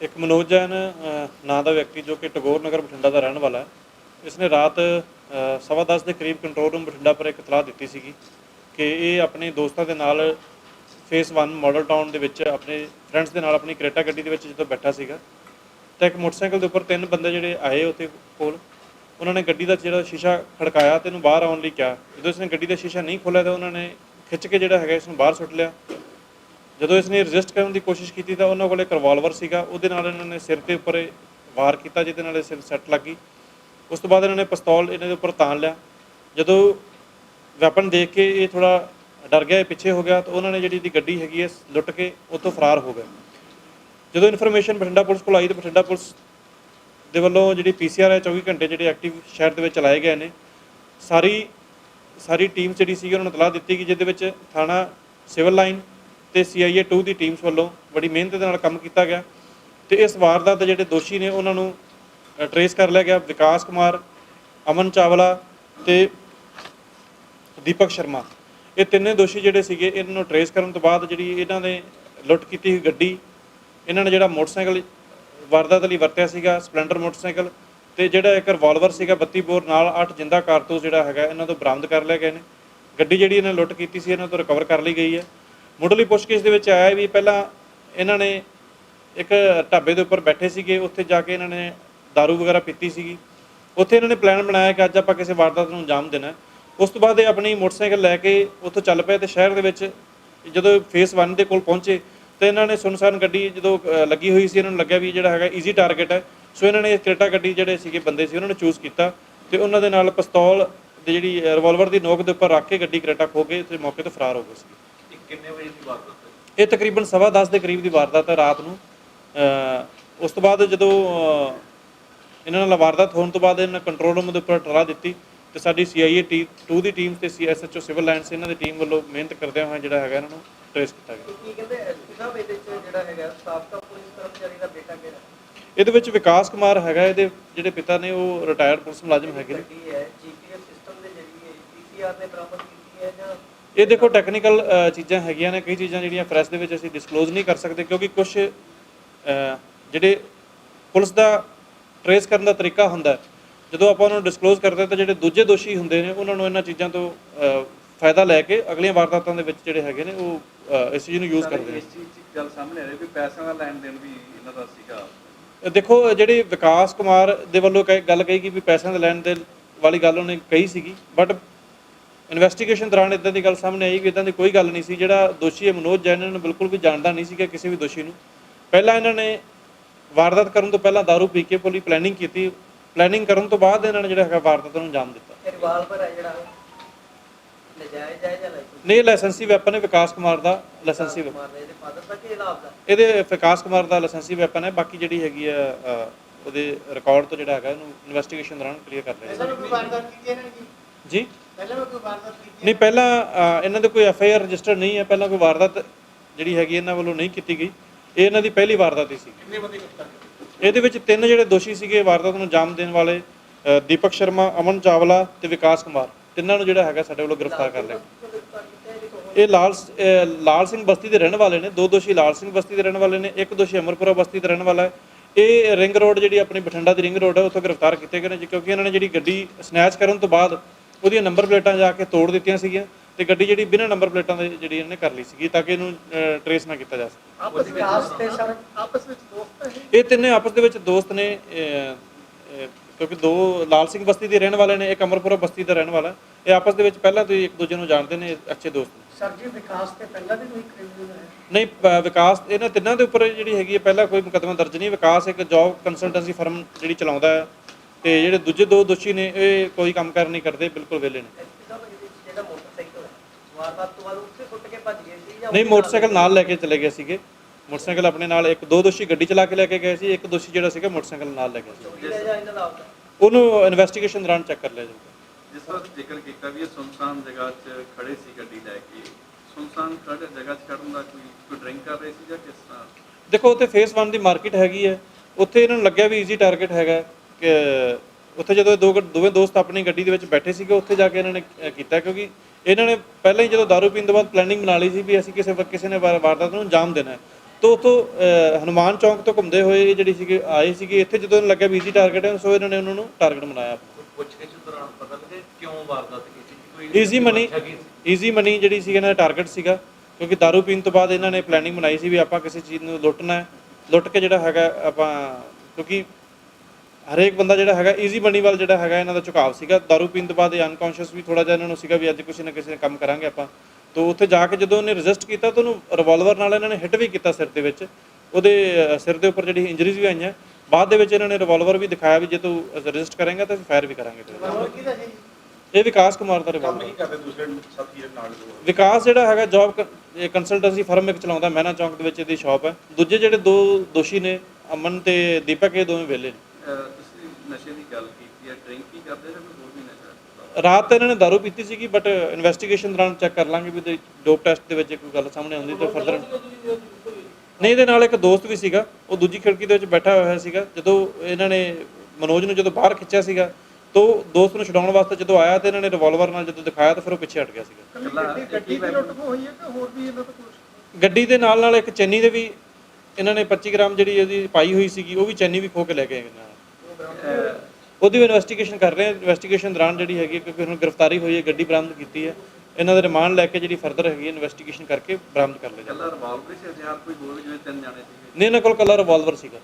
ਇੱਕ ਮਨੋਜ ਜੈਨ ਨਾਂ ਦਾ ਵਿਅਕਤੀ ਜੋ ਕਿ ਟਗੋਰ ਨਗਰ ਬਠਿੰਡਾ ਦਾ ਰਹਿਣ ਵਾਲਾ ਹੈ। ਇਸ ਨੇ ਰਾਤ ਅ, ਸਵਾ ਦਸ ਦੇ ਕਰੀਬ ਕੰਟਰੋਲ ਰੂਮ ਬਠਿੰਡਾ ਪਰ ਇੱਕ ਇਤਲਾਹ ਦਿੱਤੀ ਸੀਗੀ ਕਿ ਇਹ ਆਪਣੇ ਦੋਸਤਾਂ ਦੇ ਨਾਲ ਫੇਸ 1 ਮਾਡਲ ਟਾਊਨ ਦੇ ਵਿੱਚ ਆਪਣੇ ਫਰੈਂਡਸ ਦੇ ਨਾਲ ਆਪਣੀ ਕਰੇਟਾ ਗੱਡੀ ਦੇ ਵਿੱਚ ਜਦੋਂ ਬੈਠਾ ਸੀਗਾ। ਤਾਂ ਇੱਕ ਮੋਟਰਸਾਈਕਲ ਦੇ ਉੱਪਰ ਤਿੰਨ ਬੰਦੇ ਜਿਹੜੇ ਆਏ ਉੱਥੇ ਕੋਲ। ਉਹਨਾਂ ਨੇ ਗੱਡੀ ਦਾ ਜਿਹੜਾ ਸ਼ੀਸ਼ਾ ਖੜਕਾਇਆ ਤੇ ਇਹਨੂੰ ਬਾਹਰ ਆਉਣ ਲਈ ਕਿਹਾ। ਜਦੋਂ ਇਸਨੇ ਗੱਡੀ ਦਾ ਸ਼ੀਸ਼ਾ ਨਹੀਂ ਖੋਲ੍ਹਿਆ ਤਾਂ ਉਹਨਾਂ ਨੇ ਖਿੱਚ ਕੇ ਜਿਹੜਾ ਹੈਗਾ ਇਸ ਨੂੰ ਬਾਹਰ ਸੁੱਟ ਲਿਆ। ਜਦੋਂ ਇਸ ਨੇ ਰਜਿਸਟ ਕਰਨ ਦੀ ਕੋਸ਼ਿਸ਼ ਕੀਤੀ ਤਾਂ ਉਹਨਾਂ ਕੋਲੇ ਇੱਕ ਰਿਵਾਲਵਰ ਸੀਗਾ, ਉਹਦੇ ਨਾਲ ਇਹਨਾਂ ਨੇ ਸਿਰ ਦੇ ਉੱਪਰ ਇਹ ਵਾਰ ਕੀਤਾ ਜਿਹਦੇ ਨਾਲ ਇਹ ਸਿਰ ਸੱਟ ਲੱਗੀ ਉਸ ਤੋਂ ਬਾਅਦ ਇਹਨਾਂ ਨੇ ਪਿਸਤੌਲ ਇਹਨਾਂ ਦੇ ਉੱਪਰ ਤਾਣ ਲਿਆ। ਜਦੋਂ ਵੈਪਨ ਦੇਖ ਕੇ ਇਹ ਥੋੜਾ ਡਰ ਗਿਆ, ਇਹ ਪਿੱਛੇ ਹੋ ਗਿਆ, ਤਾਂ ਉਹਨਾਂ ਨੇ ਜਿਹੜੀ ਦੀ ਗੱਡੀ ਹੈਗੀ ਹੈ, ਲੁੱਟ ਕੇ ਉੱਥੋਂ ਫਰਾਰ ਹੋ ਗਏ। ਜਦੋਂ ਇਨਫੋਰਮੇਸ਼ਨ ਬਠਿੰਡਾ ਪੁਲਿਸ ਕੋਲ ਆਈ ਤਾਂ ਬਠਿੰਡਾ ਪੁਲਿਸ ਦੇ ਵੱਲੋਂ ਜਿਹੜੀ ਪੀਸੀਆਰ ਹੈ 24 ਘੰਟੇ ਜਿਹੜੇ ਐਕਟਿਵ ਸ਼ਹਿਰ ਦੇ ਵਿੱਚ ਚਲਾਏ ਗਏ ਨੇ। ਸਾਰੀ ਸਾਰੀ ਟੀਮ ਜਿਹੜੀ ਸੀ ਉਹਨਾਂ ਨੂੰ ਇਤਲਾਹ ਦਿੱਤੀ ਕਿ ਜਿਹਦੇ ਵਿੱਚ ਥਾਣਾ ਸਿਵਲ ਲਾਈਨ ਤੇ ਸੀਆਈਏ 2 ਦੀ ਟੀਮਸ ਵੱਲੋਂ ਬੜੀ ਮਿਹਨਤ ਦੇ ਨਾਲ ਕੰਮ ਕੀਤਾ ਗਿਆ ਤੇ ਇਸ ਵਾਰਦਾਤ ਦੇ ਜਿਹੜੇ ਦੋਸ਼ੀ ਨੇ ਉਹਨਾਂ ਨੂੰ ਟਰੇਸ ਕਰ ਲਿਆ ਗਿਆ ਵਿਕਾਸ ਕੁਮਾਰ, ਅਮਨ ਚਾਵਲਾ ਤੇ ਦੀਪਕ ਸ਼ਰਮਾ। ਇਹ ਤਿੰਨੇ ਦੋਸ਼ੀ ਜਿਹੜੇ ਸੀਗੇ, ਇਹਨਾਂ ਨੂੰ ਟਰੇਸ ਕਰਨ ਤੋਂ ਬਾਅਦ ਜਿਹੜੀ ਇਹਨਾਂ ਨੇ ਲੁੱਟ ਕੀਤੀ ਹੋਈ ਗੱਡੀ, ਇਹਨਾਂ ਨੇ ਜਿਹੜਾ ਮੋਟਰਸਾਈਕਲ ਵਾਰਦਾਤ ਲਈ ਵਰਤਿਆ ਸੀਗਾ, ਸਪਲੈਂਡਰ ਮੋਟਰਸਾਈਕਲ ਤੇ ਜਿਹੜਾ ਇੱਕ ਰਿਵਾਲਵਰ ਸੀਗਾ 32 ਬੋਰ ਨਾਲ 8 ਜਿੰਦਾ ਕਾਰਤੂਸ ਜਿਹੜਾ ਹੈਗਾ, ਇਹਨਾਂ ਤੋਂ ਬਰਾਮਦ ਕਰ ਲਿਆ ਗਏ ਨੇ। ਗੱਡੀ ਜਿਹੜੀ ਇਹਨਾਂ ਲੁੱਟ ਕੀਤੀ ਸੀ, ਇਹਨਾਂ ਤੋਂ ਰਿਕਵਰ ਕਰ ਲਈ ਗਈ ਹੈ। ਮੁੱਢਲੀ ਪੁੱਛਗਿੱਛ ਦੇ ਵਿੱਚ ਆਇਆ ਵੀ ਪਹਿਲਾਂ ਇਹਨਾਂ ਨੇ ਇੱਕ ਢਾਬੇ ਦੇ ਉੱਪਰ ਬੈਠੇ ਸੀਗੇ, ਉੱਥੇ ਜਾ ਕੇ ਇਹਨਾਂ ਨੇ दारू ਵਗੈਰਾ ਪੀਤੀ ਸੀਗੀ। ਉੱਥੇ ਇਹਨਾਂ ਨੇ ਪਲਾਨ ਬਣਾਇਆ ਕਿ ਅੱਜ ਆਪਾਂ ਕਿਸੇ ਵਾਰਦਾਤ ਨੂੰ ਅੰਜਾਮ ਦੇਣਾ ਉਸ ਤੋਂ ਬਾਅਦ ਇਹ ਆਪਣੀ ਮੋਟਰਸਾਈਕਲ ਲੈ ਕੇ ਉੱਥੋਂ ਚੱਲ ਪਏ ਤੇ ਸ਼ਹਿਰ ਦੇ ਵਿੱਚ ਜਦੋਂ ਫੇਸ 1 ਦੇ ਕੋਲ ਪਹੁੰਚੇ ਤੇ ਇਹਨਾਂ ਨੇ ਸੁਨਸਾਨ ਗੱਡੀ ਜਦੋਂ ਲੱਗੀ ਹੋਈ ਸੀ, ਇਹਨਾਂ ਨੂੰ ਲੱਗਿਆ ਵੀ ਜਿਹੜਾ ਹੈਗਾ ਈਜ਼ੀ ਟਾਰਗੇਟ ਹੈ। ਸੋ ਇਹਨਾਂ ਨੇ ਕਰੇਟਾ ਗੱਡੀ ਜਿਹੜੇ ਸੀਗੇ ਬੰਦੇ ਸੀ, ਉਹਨਾਂ ਨੂੰ ਚੂਜ਼ ਕੀਤਾ ਤੇ ਉਹਨਾਂ ਦੇ ਨਾਲ ਪਿਸਤੌਲ ਦੀ ਜਿਹੜੀ ਰਿਵਾਲਵਰ ਦੀ ਨੋਕ ਦੇ ਉੱਪਰ ਰੱਖ ਕੇ ਗੱਡੀ ਕਰੇਟਾ ਖੋ ਕੇ ਤੇ ਮੌਕੇ ਤੋਂ ਫਰਾਰ ਹੋ ਗਏ ਸੀ। ਕਿੰਨੇ ਵਜੇ ਦੀ ਵਾਰਦਾਤ ਹੈ? ਇਹ ਤਕਰੀਬਨ ਸਵਾ ਦਸ ਦੇ ਕਰੀਬ ਦੀ ਵਾਰਦਾਤ ਹੈ ਰਾਤ ਨੂੰ। ਅ, ਉਸ ਤੋਂ ਬਾਅਦ ਜਦੋਂ ਅ, ਇਹਨਾਂ ਨਾਲ ਵਾਰਦਾਤ ਹੋਣ ਤੋਂ ਬਾਅਦ ਇਹਨਾਂ ਕੰਟਰੋਲ ਰੂਮ ਦੇ ਉੱਪਰ ਟਰਾ ਦਿੱਤੀ ਤੇ ਸਾਡੀ ਸੀਆਈਏ ਟੀ 2 ਦੀ ਟੀਮ ਤੇ ਸੀਐਸਐਚਓ ਸਿਵਲ ਲਾਈਨਸ ਇਹਨਾਂ ਦੀ ਟੀਮ ਵੱਲੋਂ ਮਿਹਨਤ ਕਰਦਿਆਂ ਹੋਇਆ ਜਿਹੜਾ ਹੈਗਾ ਇਹਨਾਂ ਨੂੰ ਟ੍ਰੇਸ ਕੀਤਾ ਗਿਆ। ਕੀ ਕਹਿੰਦੇ ਐਸਪੀ ਸਾਹਿਬ ਇਹਦੇ ਚ ਜਿਹੜਾ ਹੈਗਾ ਸਾਬਕਾ ਪੁਲਿਸ ਕਰਮਚਾਰੀ ਦਾ ਬੇਟਾ ਕਿਹੜਾ? ਇਹਦੇ ਵਿੱਚ ਵਿਕਾਸ ਕੁਮਾਰ ਹੈਗਾ ਇਹਦੇ ਜਿਹੜੇ ਪਿਤਾ ਨੇ ਉਹ ਰਿਟਾਇਰਡ ਪੁਲਿਸ ਮੁਲਾਜ਼ਮ ਹੈਗੇ ਨੇ। ਗੱਡੀ ਹੈ ਜੀਪੀਐਸ ਸਿਸਟਮ ਦੇ ਜਰੀਏ ਪੀਸੀਆਰ ਨੇ ਬਰਾਮਦ ਕੀਤੀ ਹੈ ਜਾਂ ਇਹ ਦੇਖੋ ਟੈਕਨੀਕਲ ਚੀਜ਼ਾਂ ਹੈਗੀਆਂ ਨੇ ਕਈ ਚੀਜ਼ਾਂ ਜਿਹੜੀਆਂ ਪ੍ਰੈਸ ਦੇ ਵਿੱਚ ਅਸੀਂ ਡਿਸਕਲੋਜ਼ ਨਹੀਂ ਕਰ ਸਕਦੇ ਕਿਉਂਕਿ ਕੁਝ ਜਿਹੜੇ ਪੁਲਿਸ ਦਾ ਟਰੇਸ ਕਰਨ ਦਾ ਤਰੀਕਾ ਹੁੰਦਾ ਹੈ, ਜਦੋਂ ਆਪਾਂ ਉਹਨੂੰ ਡਿਸਕਲੋਜ਼ ਕਰਦੇ ਹਾਂ ਤਾਂ ਜਿਹੜੇ ਦੂਜੇ ਦੋਸ਼ੀ ਹੁੰਦੇ ਨੇ ਉਹਨਾਂ ਨੂੰ ਇਹਨਾਂ ਚੀਜ਼ਾਂ ਤੋਂ ਫਾਇਦਾ ਲੈ ਕੇ ਅਗਲੀਆਂ ਵਾਰਦਾਤਾਂ ਦੇ ਵਿੱਚ ਜਿਹੜੇ ਹੈਗੇ ਨੇ ਉਹ ਇਸ ਚੀਜ਼ ਨੂੰ ਯੂਜ਼ ਕਰਦੇ ਨੇ। ਇਸ ਚੀਜ਼ ਇੱਕ ਗੱਲ ਸਾਹਮਣੇ ਆ ਰਹੀ ਵੀ ਪੈਸਿਆਂ ਦਾ ਲੈਣ ਦੇਣ ਵੀ ਇਹਨਾਂ ਦਾ ਸੀਗਾ। ਦੇਖੋ ਜਿਹੜੀ ਵਿਕਾਸ ਕੁਮਾਰ ਦੇ ਵੱਲੋਂ ਗੱਲ ਕਹੀ ਕਿ ਵੀ ਪੈਸਿਆਂ ਦੇ ਲੈਣ ਦੇ ਵਾਲੀ ਗੱਲ ਉਹਨੇ ਕਹੀ ਸੀਗੀ ਬਟ ਇਨਵੈਸਟੀਗੇਸ਼ਨ ਦੌਰਾਨ ਇਦਾਂ ਦੀ ਗੱਲ ਸਾਹਮਣੇ ਆਈ ਕਿ ਇਦਾਂ ਦੀ ਕੋਈ ਗੱਲ ਨਹੀਂ ਸੀ ਜਿਹੜਾ ਦੋਸ਼ੀ ਹੈ ਮਨੋਜ ਜੈਨ ਨੂੰ ਬਿਲਕੁਲ ਵੀ ਜਾਣਦਾ ਨਹੀਂ ਸੀਗਾ ਕਿਸੇ ਵੀ ਦੋਸ਼ੀ ਨੂੰ। ਪਹਿਲਾਂ ਇਹਨਾਂ ਨੇ ਵਾਰਦਾਤ ਕਰਨ ਤੋਂ ਪਹਿਲਾਂ दारू ਪੀ ਕੇ ਪੂਰੀ ਪਲੈਨਿੰਗ ਕੀਤੀ। ਪਲੈਨਿੰਗ ਕਰਨ ਤੋਂ ਬਾਅਦ ਇਹਨਾਂ ਨੇ ਜਿਹੜਾ ਹੈਗਾ ਵਾਰਦਾਤ ਨੂੰ ਅੰਜਾਮ ਦਿੱਤਾ। ਇਹ ਰਿਵਾਲਵਰ ਹੈ ਜਿਹੜਾ ਨਜਾਇਜ਼ ਹੈ ਜਾਂ ਲਾਇਸੈਂਸ ਨਹੀਂ ਲਾਇਸੈਂਸੀ ਵੈਪਨ ਹੈ ਵਿਕਾਸ ਕੁਮਾਰ ਦਾ ਲਾਇਸੈਂਸੀ ਕਿ ਇਹਦੇ ਵਿਕਾਸ ਕੁਮਾਰ ਦਾ ਲਾਇਸੈਂਸੀ ਵੈਪਨ ਹੈ। ਬਾਕੀ ਜਿਹੜੀ ਹੈਗੀ ਆ ਉਹਦੇ ਰਿਕਾਰਡ ਤੋਂ ਜਿਹੜਾ ਹੈਗਾ ਇਹਨੂੰ ਇਨਵੈਸਟੀਗੇਸ਼ਨ ਦੌਰਾਨ ਕਲੀਅਰ ਕਰ ਰਹੇ ਹਾਂ ਜੀ? ਨਹੀਂ ਪਹਿਲਾਂ ਅ, ਇਹਨਾਂ ਦੇ ਕੋਈ ਐਫ ਆਈ ਆਰ ਰਜਿਸਟਰ ਨਹੀਂ ਹੈ। ਪਹਿਲਾਂ ਕੋਈ ਵਾਰਦਾਤ ਜਿਹੜੀ ਹੈਗੀ ਇਹਨਾਂ ਵੱਲੋਂ ਨਹੀਂ ਕੀਤੀ ਗਈ। ਇਹ ਇਹਨਾਂ ਦੀ ਪਹਿਲੀ ਵਾਰਦਾਤ ਹੀ ਸੀ। ਕਿੰਨੇ ਬੰਦੇ ਗ੍ਰਿਫਤਾਰ ਇਹਦੇ ਵਿੱਚ ਤਿੰਨ ਜਿਹੜੇ ਦੋਸ਼ੀ ਸੀਗੇ ਵਾਰਦਾਤ ਨੂੰ ਅੰਜਾਮ ਦੇਣ ਵਾਲੇ ਅ, ਦੀਪਕ ਸ਼ਰਮਾ ਅਮਨ ਚਾਵਲਾ ਤੇ ਵਿਕਾਸ ਕੁਮਾਰ। ਤਿੰਨਾਂ ਨੂੰ ਜਿਹੜਾ ਹੈਗਾ ਸਾਡੇ ਵੱਲੋਂ ਗ੍ਰਿਫਤਾਰ ਕਰ ਲਿਆ। ਇਹ ਲਾਲ ਸ- ਅ, ਲਾਲ ਸਿੰਘ ਬਸਤੀ ਦੇ ਰਹਿਣ ਵਾਲੇ ਨੇ। ਦੋ ਦੋਸ਼ੀ ਲਾਲ ਸਿੰਘ ਬਸਤੀ ਦੇ ਰਹਿਣ ਵਾਲੇ ਨੇ। ਇੱਕ ਦੋਸ਼ੀ ਅਮਰਪੁਰਾ ਬਸਤੀ ਦਾ ਰਹਿਣ ਵਾਲਾ ਹੈ। ਇਹ ਰਿੰਗ ਰੋਡ ਜਿਹੜੀ ਆਪਣੀ ਬਠਿੰਡਾ ਦੀ ਰਿੰਗ ਰੋਡ ਹੈ ਉੱਥੋਂ ਗ੍ਰਿਫਤਾਰ ਕੀਤੇ ਗਏ ਨੇ। ਜੀ, ਕਿਉਂਕਿ ਇਹਨਾਂ ਨੇ ਜਿਹੜੀ ਗੱਡੀ ਸਨੈਚ ਕਰਨ ਤੋਂ ਬਾਅਦ ਉਹਦੀਆਂ ਨੰਬਰ ਪਲੇਟਾਂ ਜਾ ਕੇ ਤੋੜ ਦਿੱਤੀਆਂ ਸੀਗੀਆਂ ਤੇ ਗੱਡੀ ਜਿਹੜੀ ਬਿਨਾਂ ਨੰਬਰ ਪਲੇਟਾਂ ਦੇ ਜਿਹੜੀ ਇਹਨਾਂ ਨੇ ਕਰ ਲਈ ਸੀਗੀ ਤਾਂ ਕਿ ਇਹਨੂੰ ਟਰੇਸ ਨਾ ਕੀਤਾ ਜਾ ਸਕੇ। ਆਪਸ ਵਿੱਚ ਦੋਸਤ ਤੇ ਸਰ ਆਪਸ ਵਿੱਚ ਦੋਸਤ ਹੈ ਇਹ ਤਿੰਨੇ ਆਪਸ ਦੇ ਵਿੱਚ ਦੋਸਤ ਨੇ ਕਿਉਂਕਿ ਦੋ ਲਾਲ ਸਿੰਘ ਬਸਤੀ ਦੇ ਰਹਿਣ ਵਾਲੇ ਨੇ ਇੱਕ ਅਮਰਪੁਰਾ ਬਸਤੀ ਦਾ ਰਹਿਣ ਵਾਲਾ। ਇਹ ਆਪਸ ਦੇ ਵਿੱਚ ਪਹਿਲਾਂ ਤੋਂ ਹੀ ਇੱਕ ਦੂਜੇ ਨੂੰ ਜਾਣਦੇ ਨੇ ਅੱਛੇ ਦੋਸਤ ਨੇ। ਸਰ ਜੀ ਵਿਕਾਸ ਤੇ ਪਹਿਲਾਂ ਵੀ ਕੋਈ ਕ੍ਰਿਮੀਨਲ ਹੈ? ਨਹੀਂ ਵਿਕਾਸ ਇਹਨਾਂ ਤਿੰਨਾਂ ਦੇ ਉੱਪਰ ਜਿਹੜੀ ਹੈਗੀ ਹੈ ਪਹਿਲਾਂ ਕੋਈ ਮੁਕੱਦਮਾ ਦਰਜ ਨਹੀਂ। ਵਿਕਾਸ ਇੱਕ ਜੌਬ ਕੰਸਲਟੈਂਸੀ ਫਰਮ ਜਿਹੜੀ ਚਲਾਉਂਦਾ ਹੈ। ਤੇ ਜਿਹੜੇ ਦੂਜੇ ਦੋ ਦੋਸ਼ੀ ਨੇ ਇਹ ਕੋਈ ਕੰਮ ਕਾਰ ਨਹੀਂ ਕਰਦੇ ਬਿਲਕੁਲ ਵਿਹਲੇ ਨੇ। ਕੇ ਨਹੀਂ ਮੋਟਰਸਾਈਕਲ ਨਾਲ ਲੈ ਕੇ ਚਲੇ ਗਏ ਸੀਗੇ। ਮੋਟਰਸਾਈਕਲ ਆਪਣੇ ਨਾਲ ਇੱਕ ਦੋ ਦੋਸ਼ੀ ਗੱਡੀ ਚਲਾ ਕੇ ਲੈ ਕੇ ਗਏ ਸੀ ਇੱਕ ਦੋਸ਼ੀ ਜਿਹੜਾ ਸੀਗਾ ਮੋਟਰਸਾਈਕਲ ਨਾਲ ਲੈ ਗਿਆ ਸੀ। ਉਹਨੂੰ ਇਨਵੈਸਟੀਗੇਸ਼ਨ ਦੌਰਾਨ ਚੈੱਕ ਕਰ ਲਿਆ ਜਾਊਗਾ। ਜਿਸ ਤਰ੍ਹਾਂ ਜ਼ਿਕਰ ਕੀਤਾ ਵੀ ਇਹ ਸੁਨਸਾਨ ਜਗ੍ਹਾ 'ਚ ਖੜੇ ਸੀ ਗੱਡੀ ਲੈ ਕੇ। ਸੁਨਸਾਨ ਖੜੇ ਜਗ੍ਹਾ 'ਚ ਖੜਨ ਦਾ ਕੋਈ ਕੋਈ ਡਰਿੰਕ ਕਰ ਰਹੇ ਸੀ ਜਾਂ ਕਿਸ ਤਰ੍ਹਾਂ? ਦੇਖੋ ਉੱਥੇ ਫੇਸ 1 ਦੀ ਮਾਰਕੀਟ ਹੈਗੀ ਹੈ। ਉੱਥੇ ਇਹਨਾਂ ਨੂੰ ਲੱਗਿਆ ਵੀ ਈਜ਼ੀ ਟਾਰਗੇਟ ਹੈਗਾ। ਕਿ ਉੱਥੇ ਜਦੋਂ ਇਹ ਦੋ ਗ- ਦੋਵੇਂ ਦੋਸਤ ਆਪਣੀ ਗੱਡੀ ਦੇ ਵਿੱਚ ਬੈਠੇ ਸੀਗੇ ਉੱਥੇ ਜਾ ਕੇ ਇਹਨਾਂ ਨੇ ਅ, ਕੀਤਾ ਕਿਉਂਕਿ ਇਹਨਾਂ ਨੇ ਪਹਿਲਾਂ ਹੀ ਜਦੋਂ ਦਾਰੂ ਪੀਣ ਤੋਂ ਬਾਅਦ ਪਲੈਨਿੰਗ ਬਣਾ ਲਈ ਸੀ ਵੀ ਅਸੀਂ ਕਿਸੇ ਵ- ਕਿਸੇ ਨੇ ਵਾਰ- ਵਾਰਦਾਤ ਨੂੰ ਅੰਜਾਮ ਦੇਣਾ ਹੈ। ਤੋਂ ਤੋਂ ਹਨੂਮਾਨ ਚੌਂਕ ਤੋਂ ਘੁੰਮਦੇ ਹੋਏ ਇਹ ਜਿਹੜੀ ਸੀਗੇ ਆਏ ਸੀਗੇ ਇੱਥੇ ਜਦੋਂ ਇਹਨਾਂ ਲੱਗਿਆ ਵੀ ਈਜ਼ੀ ਟਾਰਗੇਟ ਹੈ ਸੋ ਇਹਨਾਂ ਨੇ ਉਹਨਾਂ ਨੂੰ ਟਾਰਗੇਟ ਬਣਾਇਆ। ਪੁੱਛ ਕੇ ਦੌਰਾਨ ਪਤਾ ਲੱਗੇ ਕਿਉਂ ਵਾਰਦਾਤ ਕੀਤੀ ਸੀ? ਕੋਈ ਈਜ਼ੀ ਮਨੀ? ਈਜ਼ੀ ਮਨੀ ਜਿਹੜੀ ਸੀ ਇਹਨਾਂ ਦਾ ਟਾਰਗੇਟ ਸੀਗਾ ਕਿਉਂਕਿ दारू ਪੀਣ ਤੋਂ ਬਾਅਦ ਇਹਨਾਂ ਨੇ ਪਲੈਨਿੰਗ ਬਣਾਈ ਸੀ ਵੀ ਆਪਾਂ ਕਿਸੇ ਚੀਜ਼ ਨੂੰ ਲੁੱਟਣਾ ਹੈ। ਲੁੱਟ ਕੇ ਜਿਹੜਾ ਹੈਗਾ ਆਪਾਂ ਕਿਉਂਕਿ ਹਰੇਕ ਬੰਦਾ ਜਿਹੜਾ ਹੈਗਾ ਈਜ਼ੀ ਮਨੀ ਵੱਲ ਜਿਹੜਾ ਹੈਗਾ ਇਹਨਾਂ ਦਾ ਝੁਕਾਅ ਸੀਗਾ। दारू ਪੀਣ ਤੋਂ ਬਾਅਦ ਇਹ ਅਨਕੌਂਸ਼ੀਅਸ ਵੀ ਥੋੜਾ ਜਿਹਾ ਇਹਨਾਂ ਨੂੰ ਸੀਗਾ ਵੀ ਅੱਜ ਕਿਸੇ ਨਾ ਕਿਸੇ ਕੰਮ ਕਰਾਂਗੇ ਆਪਾਂ। ਤੋਂ ਉੱਥੇ ਜਾ ਕੇ ਜਦੋਂ ਉਹਨੇ ਰੈਜ਼ਿਸਟ ਕੀਤਾ ਤਾਂ ਉਹਨੂੰ ਰਿਵਾਲਵਰ ਨਾਲ ਇਹਨਾਂ ਨੇ ਹਿੱਟ ਵੀ ਕੀਤਾ ਸਿਰ ਦੇ ਵਿੱਚ। ਉਹਦੇ ਸਿਰ ਦੇ ਉੱਪਰ ਜਿਹੜੀ ਇੰਜਰੀਜ਼ ਵੀ ਆਈਆਂ। ਬਾਅਦ ਦੇ ਵਿੱਚ ਇਹਨਾਂ ਨੇ ਰਿਵਾਲਵਰ ਵੀ ਦਿਖਾਇਆ ਵੀ ਜੇ ਤੂੰ ਰੈਜ਼ਿਸਟ ਕਰੇਂਗਾ ਤਾਂ ਫਾਇਰ ਵੀ ਕਰਾਂਗੇ ਤੇਰੇ ਇਹ ਵਿਕਾਸ ਕੁਮਾਰ ਦਾ ਰਿਵਾਲਵਰ ਕੀ ਕਰਦੇ ਦੂਸਰੇ ਸਾਥੀ ਦੇ ਨਾਲ ਜੋ? ਵਿਕਾਸ ਜਿਹੜਾ ਹੈਗਾ ਜੌਬ ਕੰਸਲਟੈਂਸੀ ਫਰਮ ਇੱਕ ਚਲਾਉਂਦਾ ਮਹਿਨਾ ਚੌਂਕ ਦੇ ਵਿੱਚ ਇਹਦੀ ਸ਼ਾਪ ਹੈ। ਦੂਜੇ ਜਿਹੜੇ ਦੋ ਦੋਸ਼ੀ ਨੇ ਅਮਨ ਤੇ ਦੀਪਕ ਇਹ ਦੋਵੇਂ ਵਿਹਲੇ ਨੇ ਅਹ ਤੁਸੀਂ ਨਸ਼ੇ ਦੀ ਗੱਲ ਕੀਤੀ ਹੈ ਡਰਿੰਕ ਹੀ ਕਰਦੇ ਜਾਂ ਕੋਈ ਹੋਰ ਵੀ ਨਸ਼ਾ ਰਾਤ ਤਾਂ ਇਹਨਾਂ ਨੇ ਦਾਰੂ ਪੀਤੀ ਸੀਗੀ ਬਟ ਇਨਵੈਸਟੀਗੇਸ਼ਨ ਦੌਰਾਨ ਚੈੱਕ ਕਰ ਲਾਂਗੇ ਵੀ ਡੋਪ ਟੈਸਟ ਦੇ ਵਿੱਚ ਕੋਈ ਗੱਲ ਸਾਹਮਣੇ ਆਉਂਦੀ ਤਾਂ ਫਰਦਰ ਨਹੀਂ ਇਹਦੇ ਨਾਲ ਇੱਕ ਦੋਸਤ ਵੀ ਸੀਗਾ ਉਹ ਦੂਜੀ ਖਿੜਕੀ ਦੇ ਵਿੱਚ ਬੈਠਾ ਹੋਇਆ ਸੀਗਾ ਜਦੋਂ ਇਹਨਾਂ ਨੇ ਮਨੋਜ ਨੂੰ ਜਦੋਂ ਬਾਹਰ ਖਿੱਚਿਆ ਸੀਗਾ ਤੋਂ ਦੋਸਤ ਨੂੰ ਛਡਾਉਣ ਵਾਸਤੇ ਜਦੋਂ ਆਇਆ ਤੇ ਇਹਨਾਂ ਨੇ ਰਿਵਾਲਵਰ ਨਾਲ ਜਦੋਂ ਦਿਖਾਇਆ ਤਾਂ ਫਿਰ ਉਹ ਪਿੱਛੇ ਹਟ ਗਿਆ ਸੀਗਾ। ਗੱਡੀ ਦੀ ਲੁੱਟ ਖੋਹ ਹੋਈ ਹੈ ਕਿ ਹੋਰ ਵੀ ਇਹਨਾਂ ਤੋਂ ਕੁਝ ਗੱਡੀ ਦੇ ਨਾਲ ਨਾਲ ਇੱਕ ਚੈਨੀ ਦੇ ਵੀ ਇਹਨਾਂ ਨੇ 25 ਗ੍ਰਾਮ ਜਿਹੜੀ ਇਹਦੀ ਪਾਈ ਹੋਈ ਸੀਗੀ ਉਹ ਵੀ ਚੈਨੀ ਵੀ ਖੋ ਕੇ ਲੈ ਕੇ ਗਏ ਨਾਲ। ਉਹਦੀ ਵੀ ਇਨਵੈਸਟੀਗੇਸ਼ਨ ਕਰ ਰਹੇ ਹਾਂ ਇਨਵੈਸਟੀਗੇਸ਼ਨ ਦੌਰਾਨ ਜਿਹੜੀ ਹੈਗੀ ਕਿਉਂਕਿ ਹੁਣ ਗ੍ਰਿਫਤਾਰੀ ਹੋਈ ਹੈ ਗੱਡੀ ਬਰਾਮਦ ਕੀਤੀ ਹੈ। ਇਹਨਾਂ ਦੇ ਰਿਮਾਂਡ ਲੈ ਕੇ ਜਿਹੜੀ ਫਰਦਰ ਹੈਗੀ ਇਨਵੈਸਟੀਗੇਸ਼ਨ ਕਰਕੇ ਬਰਾਮਦ ਕਰ ਲਿਆ ਜਾਵੇ। ਇਕੱਲਾ ਰਿਵਾਲਵਰ ਸੀ ਕੋਈ ਹੋਰ ਵੀ ਜਿਵੇਂ ਤਿੰਨ ਜਾਣੇ ਸੀਗੇ? ਨਹੀਂ ਇਹਨਾਂ ਕੋਲ ਕੱਲਾ ਰਿਵਾਲਵਰ ਸੀਗਾ।